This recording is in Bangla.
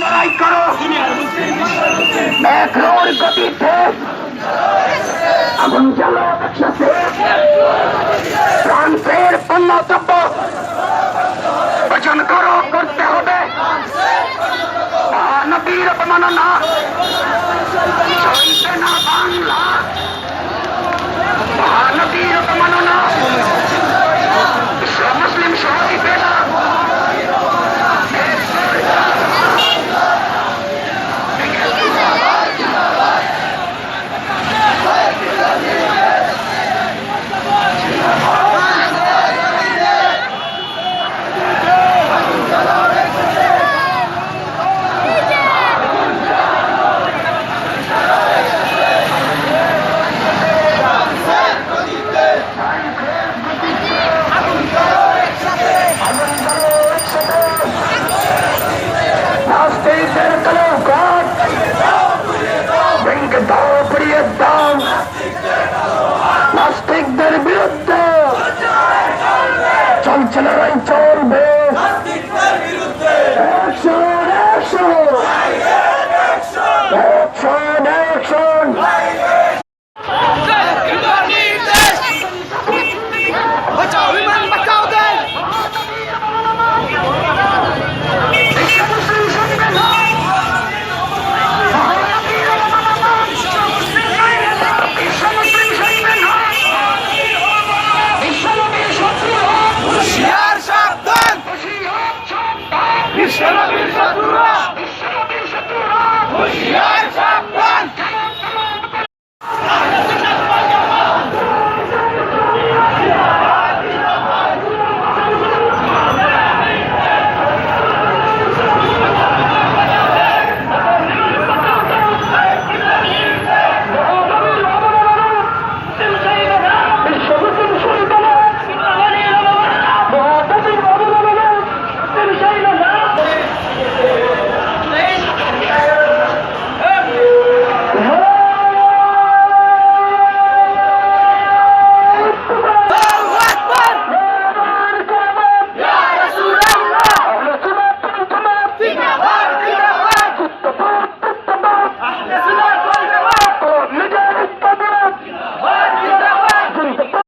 লড়াই করো। মেঘর গতিতে আগুন জ্বালো একসাথে ফ্রান্সের পণ্যদ্রব্য বচন করো করতে হবে। নবীর ಚಲನ ಚೋಲ್ಬೆ ನಾಸ್ತಿಕರ ವಿರುದ್ಧ বিশ্বকবির শত্রুরা! বিশ্বকবির শত্রুরা! হুঁশিয়ার